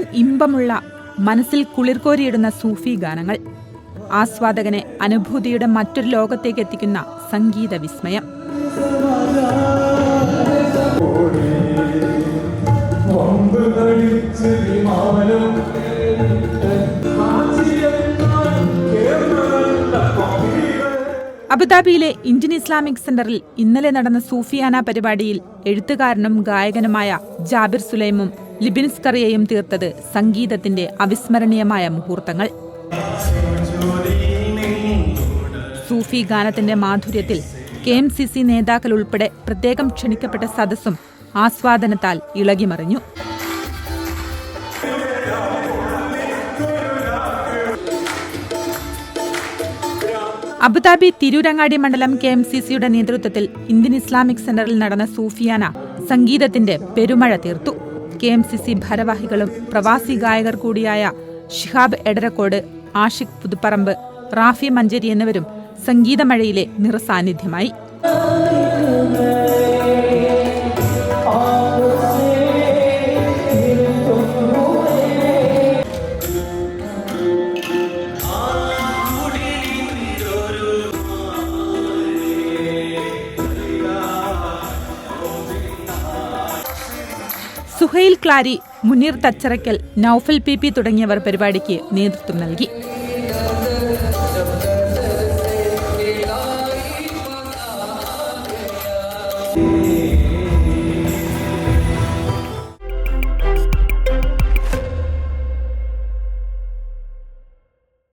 ഇമ്പമുള്ള മനസ്സിൽ കുളിർകോരിയിടുന്ന സൂഫി ഗാനങ്ങൾ. ആസ്വാദകനെ അനുഭൂതിയുടെ മറ്റൊരു ലോകത്തേക്ക് എത്തിക്കുന്ന സംഗീത വിസ്മയം. അബുദാബിയിലെ ഇന്ത്യൻ ഇസ്ലാമിക് സെന്ററിൽ ഇന്നലെ നടന്ന സൂഫിയാന പരിപാടിയിൽ എഴുത്തുകാരനും ഗായകനുമായ ജാബിർ സുലൈമും ലിബിൻസ് കറിയയും തീർത്തത് സംഗീതത്തിന്റെ അവിസ്മരണീയമായ മുഹൂർത്തങ്ങൾ. സൂഫി ഗാനത്തിന്റെ മാധുര്യത്തിൽ കെ എം സി സി നേതാക്കൾ ഉൾപ്പെടെ പ്രത്യേകം ക്ഷണിക്കപ്പെട്ട സദസ്സും ആസ്വാദനത്താൽ ഇളകിമറിഞ്ഞു. അബുദാബി തിരൂരങ്ങാടി മണ്ഡലം കെ എം സി സിയുടെ നേതൃത്വത്തിൽ ഇന്ത്യൻ ഇസ്ലാമിക് സെന്ററിൽ നടന്ന സൂഫിയാന സംഗീതത്തിന്റെ പെരുമഴ തീർത്തു. കെ എം സി സി ഭാരവാഹികളും പ്രവാസി ഗായകർ കൂടിയായ ഷിഹാബ് എടരക്കോട് ആഷിഖ് പുതുപ്പറമ്പ് റാഫി മഞ്ചേരി എന്നിവരും സംഗീതമഴയിലെ നിറസാന്നിധ്യമായി. സുഹൈൽ ക്ലാരി മുനീർ തച്ചറയ്ക്കൽ നൌഫൽ പി പി തുടങ്ങിയവർ പരിപാടിക്ക് നേതൃത്വം നൽകി